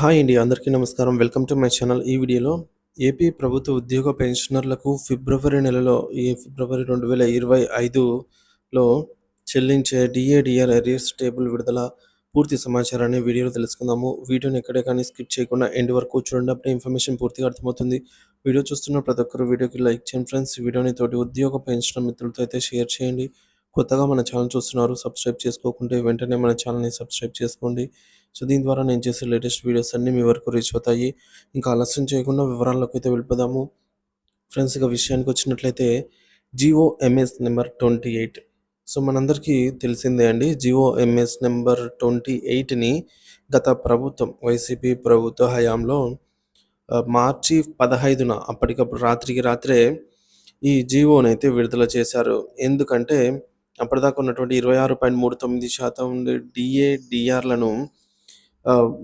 Hi అండి అందరికీ నమస్కారం. Welcome to my channel. ఈ వీడియోలో ఏపీ ప్రభుత్వ ఉద్యోగ పెన్షనర్లకు ఫిబ్రవరి నెలలో ఈ ఫిబ్రవరి రెండు వేల ఇరవై ఐదులో చెల్లించే డిఏడిఆర్ ఎరియర్స్ టేబుల్ విడుదల పూర్తి సమాచారాన్ని వీడియోలో తెలుసుకుందాము. వీడియోని ఎక్కడే కానీ స్కిప్ చేయకుండా ఎండ్ వరకు చూడండి. అప్పుడే ఇన్ఫర్మేషన్ పూర్తిగా అర్థమవుతుంది. వీడియో చూస్తున్న ప్రతి ఒక్కరు వీడియోకి లైక్ చేయండి ఫ్రెండ్స్. వీడియోని తోటి ఉద్యోగ పెన్షన్ మిత్రులతో అయితే షేర్ చేయండి. కొత్తగా మన ఛానల్ చూస్తున్నారు సబ్స్క్రైబ్ చేసుకోకుంటే వెంటనే మన ఛానల్ని సబ్స్క్రైబ్ చేసుకోండి. సో దీని ద్వారా నేను చేసే లేటెస్ట్ వీడియోస్ అన్నీ మీ వరకు రీచ్ అవుతాయి. ఇంకా ఆలస్యం చేయకుండా వివరాల్లోకి అయితే వెళ్ళిపోదాము. ఫ్రెండ్స్ ఇక విషయానికి వచ్చినట్లయితే GO MS number twenty eight so మనందరికీ తెలిసిందే అండి జిఓ ఎంఎస్ నెంబర్ ట్వంటీ ఎయిట్ని గత ప్రభుత్వం వైసీపీ ప్రభుత్వ హయాంలో మార్చి పదహైదున అప్పటికప్పుడు రాత్రికి రాత్రే ఈ జీవోని అయితే విడుదల చేశారు. ఎందుకంటే అప్పటిదాకా ఉన్నటువంటి ఇరవై ఆరు పాయింట్ మూడు తొమ్మిది శాతం డిఏ డిఆర్లను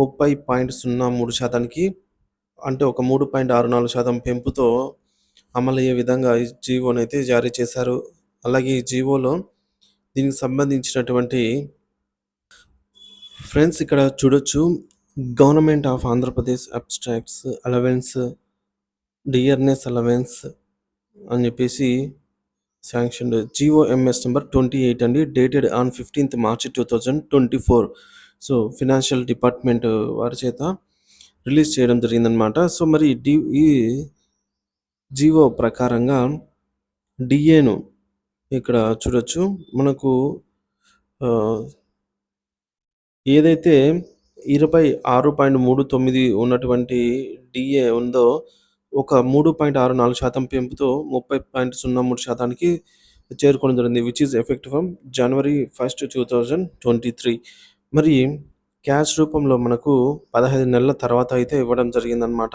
ముప్పై పాయింట్ సున్నా మూడు శాతానికి అంటే ఒక మూడు పాయింట్ ఆరు నాలుగు శాతం పెంపుతో అమలయ్యే విధంగా ఈ జీవోనైతే అయితే జారీ చేశారు. అలాగే ఈ జీవోలో దీనికి సంబంధించినటువంటి ఫ్రెండ్స్ ఇక్కడ చూడొచ్చు. Government of Andhra Pradesh abstracts allowance dearness allowance అని చెప్పేసి sanction GO MS number twenty eight అండి. Dated on fifteenth March two thousand twenty four. So financial department వారి చేత రిలీజ్ చేయడం జరిగిందనమాట సో మరి డి ఈ జిఓ ప్రకారంగా డిఏను ఇక్కడ చూడొచ్చు. మనకు ఆ, ఏదైతే ఇరవై ఆరు పాయింట్ మూడు తొమ్మిది ఉన్నటువంటి డిఏ ఉందో ఒక మూడు పాయింట్ ఆరు నాలుగు శాతం పెంపుతో ముప్పై పాయింట్ సున్నా మూడు శాతానికి చేరుకోవడం జరిగింది which is effect from January first two thousand twenty three మరి క్యాష్ రూపంలో మనకు పదహైదు నెలల తర్వాత అయితే ఇవ్వడం జరిగిందనమాట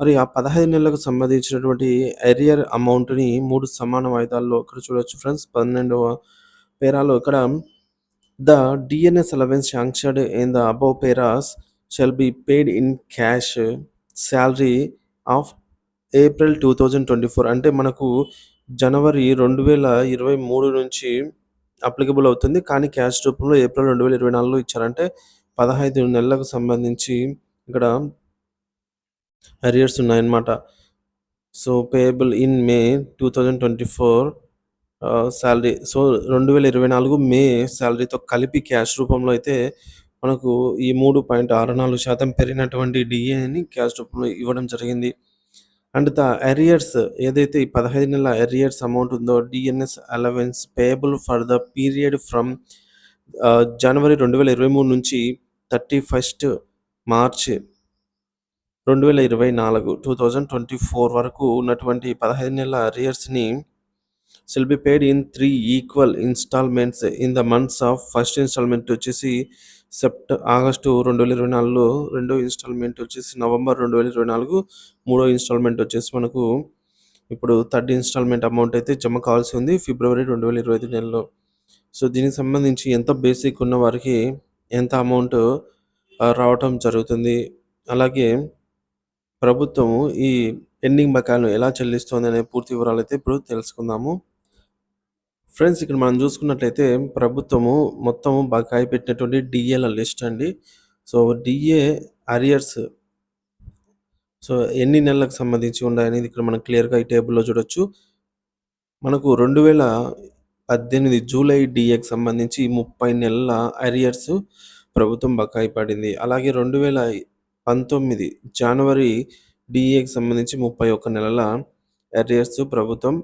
మరి ఆ పదహైదు నెలలకు సంబంధించినటువంటి ఎరియర్ అమౌంట్ని మూడు సమాన వాయిదాల్లో ఇక్కడ చూడొచ్చు ఫ్రెండ్స్. పన్నెండవ పేరాలో ఇక్కడ the DNS allowance sanctioned in the above paras shall be paid in cash salary of April two thousand twenty four. అంటే మనకు జనవరి రెండు వేల ఇరవై మూడు నుంచి అప్లికబుల్ అవుతుంది. కానీ క్యాష్ రూపంలో ఏప్రిల్ రెండు వేల ఇరవై నాలుగులో ఇచ్చారంటే పదహైదు నెలలకు సంబంధించి ఇక్కడ అరియర్స్ ఉన్నాయన్నమాట. So payable in May two thousand twenty four salary so రెండు వేల ఇరవై నాలుగు మే శాలరీతో కలిపి క్యాష్ రూపంలో అయితే మనకు ఈ మూడు పాయింట్ ఆరు నాలుగు శాతం పెరిగినటువంటి డిఏని క్యాష్ రూపంలో ఇవ్వడం జరిగింది. అండ్ ద ఎరియర్స్ ఏదైతే ఈ పదహైదు నెలల ఎరియర్స్ అమౌంట్ ఉందో DNS allowance payable for the period from January రెండు వేల ఇరవై మూడు నుంచి థర్టీ ఫస్ట్ మార్చ్ రెండు వేల ఇరవై నాలుగు టూ థౌజండ్ ట్వంటీ ఫోర్ వరకు ఉన్నటువంటి పదహైదు నెలల అరియర్స్ని shall be paid in three equal installments in the months of first installment వచ్చేసి సెప్ట ఆగస్టు రెండు వేల ఇరవై నాలుగులో రెండో ఇన్స్టాల్మెంట్ వచ్చేసి నవంబర్ రెండు వేల ఇరవై నాలుగు మూడో ఇన్స్టాల్మెంట్ వచ్చేసి మనకు ఇప్పుడు థర్డ్ ఇన్స్టాల్మెంట్ అమౌంట్ అయితే జమ కావాల్సి ఉంది ఫిబ్రవరి రెండు వేల ఇరవై ఐదు నెలలో. సో దీనికి సంబంధించి ఎంత బేసిక్ ఉన్న వారికి ఎంత అమౌంట్ రావటం జరుగుతుంది. అలాగే ప్రభుత్వము ఈ పెండింగ్ బకాయిలను ఎలా చెల్లిస్తోంది అనే పూర్తి వివరాలు అయితే ఇప్పుడు తెలుసుకుందాము. ఫ్రెండ్స్ ఇక్కడ మనం చూసుకున్నట్లయితే ప్రభుత్వము మొత్తము బకాయి పెట్టినటువంటి డిఏల లిస్ట్ అండి. సో డిఏ అరియర్స్ సో ఎన్ని నెలలకు సంబంధించి ఉన్నాయనేది ఇక్కడ మనం క్లియర్గా ఈ టేబుల్లో చూడొచ్చు. మనకు రెండు వేల పద్దెనిమిది జూలై డిఏకి సంబంధించి ముప్పై నెలల అరియర్స్ ప్రభుత్వం బకాయి పడింది అలాగే రెండు వేల పంతొమ్మిది జనవరి డిఏకి సంబంధించి ముప్పై ఒక్క నెలల అరియర్స్ ప్రభుత్వం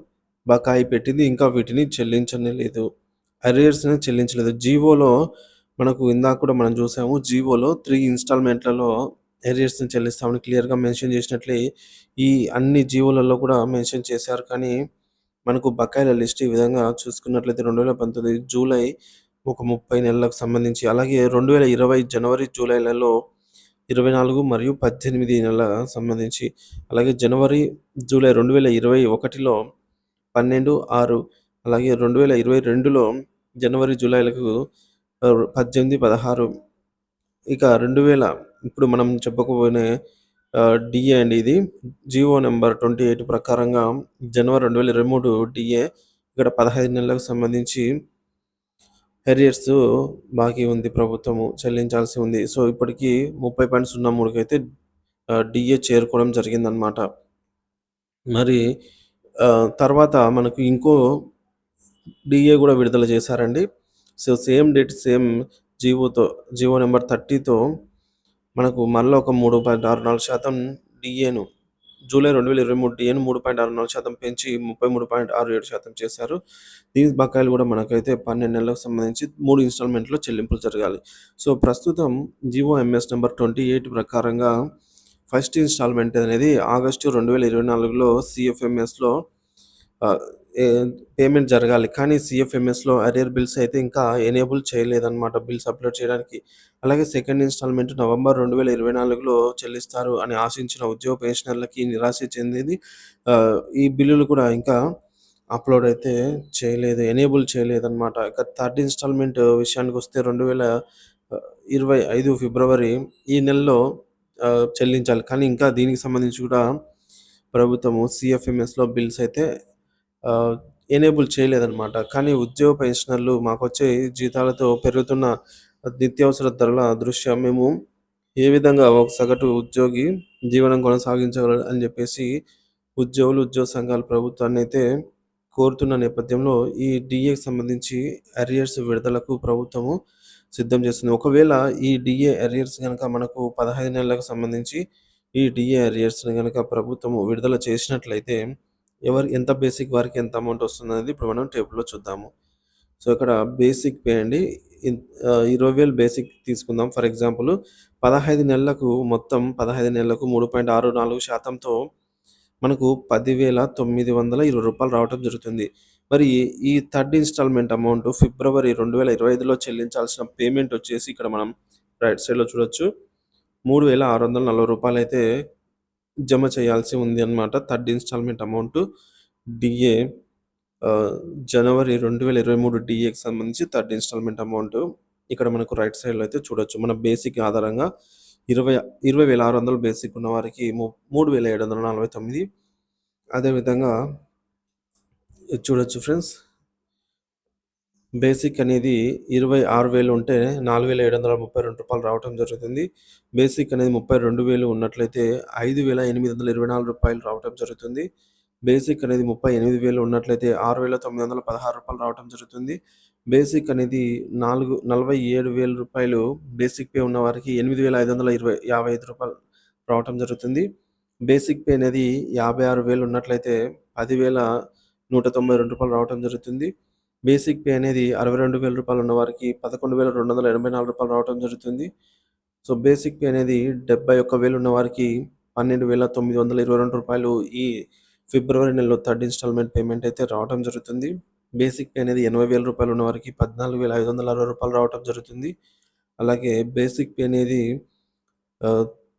బకాయి పెట్టింది ఇంకా వీటిని చెల్లించనే లేదు. అరియర్స్ని చెల్లించలేదు. జీవోలో మనకు ఇందాక కూడా మనం చూసాము జీవోలో త్రీ ఇన్స్టాల్మెంట్లలో ఎరియర్స్ని చెల్లిస్తామని క్లియర్గా మెన్షన్ చేసినట్లే ఈ అన్ని జీవోలలో కూడా మెన్షన్ చేశారు. కానీ మనకు బకాయిల లిస్ట్ ఈ విధంగా చూసుకున్నట్లయితే రెండు వేల పంతొమ్మిది జూలై ఒక ముప్పై నెలలకు సంబంధించి అలాగే రెండు వేల ఇరవై జనవరి జూలైలలో ఇరవై నాలుగు మరియు పద్దెనిమిది నెలల సంబంధించి అలాగే జనవరి జూలై రెండు వేల ఇరవై ఒకటిలో పన్నెండు ఆరు అలాగే రెండు వేల ఇరవై రెండులో జనవరి జూలైలకు పద్దెనిమిది పదహారు ఇక రెండు వేల ఇప్పుడు మనం చెప్పుకోబోయే డిఏ అండి ఇది జియో నెంబర్ ట్వంటీ ఎయిట్ ప్రకారంగా జనవరి రెండు వేల ఇరవై మూడు డిఏ ఇక్కడ పదహైదు నెలలకు సంబంధించి హెరియర్స్ బాకీ ఉంది ప్రభుత్వము చెల్లించాల్సి ఉంది. సో, ఇప్పటికి 30.03కి అయితే డిఏ డీఏ చేరుకోవడం జరిగిందనమాట. మరి తర్వాత మనకు ఇంకో డిఏ కూడా విడుదల చేశారండి. సో సేమ్ డేట్ సేమ్ జివోతో జివో నెంబర్ థర్టీతో మనకు మళ్ళీ ఒక మూడు పాయింట్ ఆరు నాలుగు శాతం డిఏను జూలై రెండు వేల ఇరవై మూడు డిఏను మూడు పాయింట్ ఆరు నాలుగు శాతం పెంచి ముప్పై మూడు పాయింట్ ఆరు ఏడు శాతం చేశారు. దీని బకాయిలు కూడా మనకైతే పన్నెండు నెలలకు సంబంధించి మూడు ఇన్స్టాల్మెంట్లో చెల్లింపులు జరగాలి. సో ప్రస్తుతం GO MS number twenty eight ప్రకారంగా ఫస్ట్ ఇన్‌స్టాల్‌మెంట్ అనేది ఆగస్టు రెండు వేల ఇరవై నాలుగులో సిఎఫ్ఎంఎస్లో పేమెంట్ జరగాలి. కానీ సిఎఫ్ఎంఎస్లో అరియర్ బిల్స్ అయితే ఇంకా ఎనేబుల్ చేయలేదన్నమాట బిల్స్ అప్‌లోడ్ చేయడానికి. అలాగే సెకండ్ ఇన్‌స్టాల్‌మెంట్ నవంబర్ 2024లో చెల్లిస్తారు అని ఆశించిన ఉద్యోగ పెన్షనర్లకి నిరాశ చెందింది. ఈ బిల్లులు కూడా ఇంకా అప్‌లోడ్ అయితే చేయలేదు. ఎనేబుల్ చేయలేదన్నమాట. ఇక థర్డ్ ఇన్‌స్టాల్‌మెంట్ విషయానికి వస్తే రెండు వేల ఇరవై ఐదు ఫిబ్రవరి ఈ నెలలో చెల్లించాలి. కానీ ఇంకా దీనికి సంబంధించి కూడా ప్రభుత్వము సిఎఫ్ఎంఎస్లో బిల్స్ అయితే ఎనేబుల్ చేయలేదన్నమాట. కానీ ఉద్యోగ పెన్షనర్లు మాకొచ్చే జీతాలతో పెరుగుతున్న నిత్యావసర ధరల దృష్ట్యా మేము ఏ విధంగా ఒక సగటు ఉద్యోగి జీవనం కొనసాగించగలడు అని చెప్పేసి ఉద్యోగులు, ఉద్యోగ సంఘాలు ప్రభుత్వాన్నయితే కోరుతున్న నేపథ్యంలో ఈ డిఏకి సంబంధించి అరియర్స్ విడుదలకు ప్రభుత్వము సిద్ధం చేస్తుంది. ఒకవేళ ఈ డిఏ అరియర్స్ కనుక మనకు 15 నెలలకు సంబంధించి ఈ డిఏ అరియర్స్‌ని కనుక ప్రభుత్వం విడుదల చేసినట్లయితే ఎవరు ఎంత బేసిక్ వారికి ఎంత అమౌంట్ వస్తుందనేది ఇప్పుడు మనం టేబుల్‌లో చూద్దాము. సో, ఇక్కడ బేసిక్ పే అండి. ఇరవై వేలు బేసిక్ తీసుకుందాం ఫర్ ఎగ్జాంపుల్ 15 నెలలకు మొత్తం 15 నెలలకు మూడు పాయింట్ ఆరు నాలుగు శాతంతో మనకు పదివేల తొమ్మిది వందల ఇరవై రూపాయలు రావటం జరుగుతుంది. మరి ఈ థర్డ్ ఇన్‌స్టాల్‌మెంట్ అమౌంట్ ఫిబ్రవరి 2025లో చెల్లించాల్సిన పేమెంట్ వచ్చేసి ఇక్కడ మనం రైట్ సైడ్‌లో చూడొచ్చు. మూడు వేల ఆరు వందల నలభై రూపాయలు అయితే జమ చేయాల్సి ఉంది అన్నమాట. థర్డ్ ఇన్‌స్టాల్‌మెంట్ అమౌంట్ డిఏ జనవరి రెండు వేల ఇరవై మూడు డిఏకి సంబంధించి థర్డ్ ఇన్‌స్టాల్‌మెంట్ అమౌంట్ ఇక్కడ మనకు రైట్ సైడ్‌లో అయితే చూడొచ్చు. మన బేసిక్ ఆధారంగా ఇరవై 20,600 బేసిక్ ఉన్న వారికి మూడు వేల ఏడు వందల నలభై తొమ్మిది అదేవిధంగా చూడొచ్చు ఫ్రెండ్స్. బేసిక్ అనేది ఇరవై ఆరు వేలు ఉంటే నాలుగు వేల ఏడు వందల ముప్పై రెండు రూపాయలు రావటం జరుగుతుంది. బేసిక్ అనేది ముప్పై రెండు వేలు ఉన్నట్లయితే ఐదు వేల ఎనిమిది వందల ఇరవై నాలుగు రూపాయలు రావటం జరుగుతుంది. బేసిక్ అనేది ముప్పై ఎనిమిది వేలు ఉన్నట్లయితే ఆరు వేల తొమ్మిది వందల పదహారు రూపాయలు రావటం జరుగుతుంది. బేసిక్ అనేది నాలుగు నలభై ఏడు వేల రూపాయలు బేసిక్ పే ఉన్న వారికి ఎనిమిది వేల ఐదు వందల ఇరవై యాభై ఐదు రూపాయలు రావటం జరుగుతుంది. బేసిక్ పే అనేది యాభై ఆరు వేలు ఉన్నట్లయితే పదివేల నూట తొంభై రెండు రూపాయలు రావడం జరుగుతుంది. బేసిక్ పే అనేది అరవై రెండు వేల రూపాయలు ఉన్న వారికి పదకొండు వేల రెండు వందల ఎనభై నాలుగు రూపాయలు రావడం జరుగుతుంది. సో బేసిక్ పే అనేది డెబ్బై ఒక్క వేలు ఉన్న వారికి పన్నెండు వేల తొమ్మిది వందల ఇరవై రెండు రూపాయలు ఈ ఫిబ్రవరి నెలలో థర్డ్ ఇన్స్టాల్మెంట్ పేమెంట్ అయితే రావడం జరుగుతుంది. బేసిక్ పే అనేది ఎనభై వేల రూపాయలు ఉన్న వారికి పద్నాలుగు వేల ఐదు వందల అరవై రూపాయలు రావడం జరుగుతుంది. అలాగే బేసిక్ పే అనేది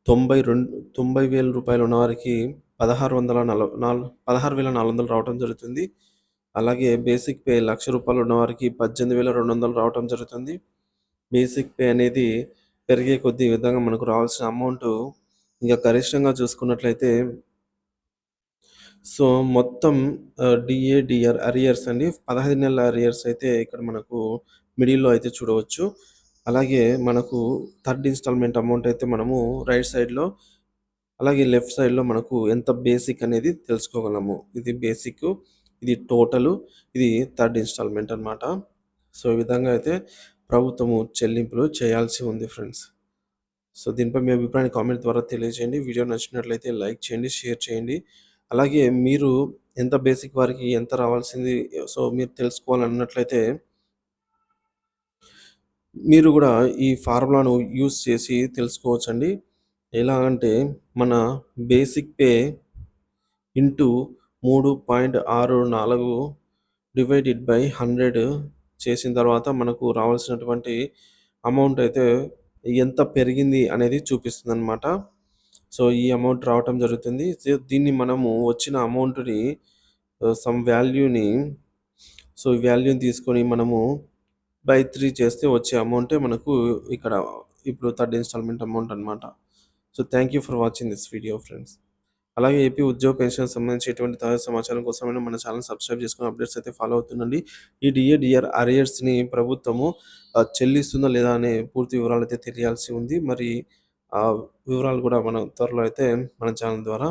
తొంభై రెండు తొంభై వేల రూపాయలు ఉన్నవారికి పదహారు వందల నాలుగు పదహారు వేల నాలుగు వందలు రావటం జరుగుతుంది. అలాగే బేసిక్ పే లక్ష రూపాయలు ఉన్నవారికి 18,200 రావటం జరుగుతుంది. బేసిక్ పే అనేది పెరిగే కొద్ది విధంగా మనకు రావాల్సిన అమౌంట్ ఇంకా గరిష్టంగా చూసుకున్నట్లయితే సో, మొత్తం డిఏడిఆర్ అరియర్స్ అండి. 15 నెలల అరియర్స్ అయితే ఇక్కడ మనకు మిడిల్‌లో అయితే చూడవచ్చు. అలాగే మనకు థర్డ్ ఇన్‌స్టాల్‌మెంట్ అమౌంట్ అయితే మనము రైట్ సైడ్‌లో అలాగే లెఫ్ట్ సైడ్‌లో మనకు ఎంత బేసిక్ అనేది తెలుసుకోగలము. ఇది బేసిక్, ఇది టోటలు, ఇది థర్డ్ ఇన్‌స్టాల్‌మెంట్ అన్నమాట. సో, ఈ విధంగా అయితే ప్రభుత్వము చెల్లింపులు చేయాల్సి ఉంది ఫ్రెండ్స్. సో, దీనిపై మీ అభిప్రాయాన్ని కామెంట్ ద్వారా తెలియజేయండి. వీడియో నచ్చినట్లయితే లైక్ చేయండి, షేర్ చేయండి. అలాగే మీరు ఎంత బేసిక్ వారికి ఎంత రావాల్సింది సో, మీరు తెలుసుకోవాలన్నట్లయితే మీరు కూడా ఈ ఫార్ములాను యూస్ చేసి తెలుసుకోవచ్చండి. ఎలా అంటే మన basic pay into 3.64 divided by 100 చేసిన తర్వాత మనకు రావాల్సినటువంటి అమౌంట్ అయితే ఎంత పెరిగింది అనేది చూపిస్తుంది అనమాట సో, ఈ అమౌంట్ రావటం జరుగుతుంది. దీన్ని మనము వచ్చిన అమౌంట్‌ని సమ్ వాల్యూని సో, ఈ వాల్యూని తీసుకొని మనము బై త్రీ చేస్తే వచ్చే అమౌంటే మనకు ఇక్కడ ఇప్పుడు థర్డ్ ఇన్‌స్టాల్‌మెంట్ అమౌంట్ అన్నమాట. So, thank you for watching this video friends. అలాగే ఏపీ ఉద్యోగ పెన్షన్ సంబంధించి ఎటువంటి తాజా సమాచారం కోసమైనా మన ఛానల్ సబ్స్క్రైబ్ చేసుకుని అప్డేట్స్ అయితే ఫాలో అవుతుండండి. ఈ డిఏ డిఆర్ అరియర్స్ని ప్రభుత్వము చెల్లిస్తుందా లేదా అనే పూర్తి వివరాలు అయితే తెలియాల్సి ఉంది. మరి ఆ వివరాలు కూడా మనం త్వరలో అయితే మన ఛానల్ ద్వారా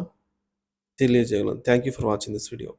తెలియజేయగలం. Thank you for watching this video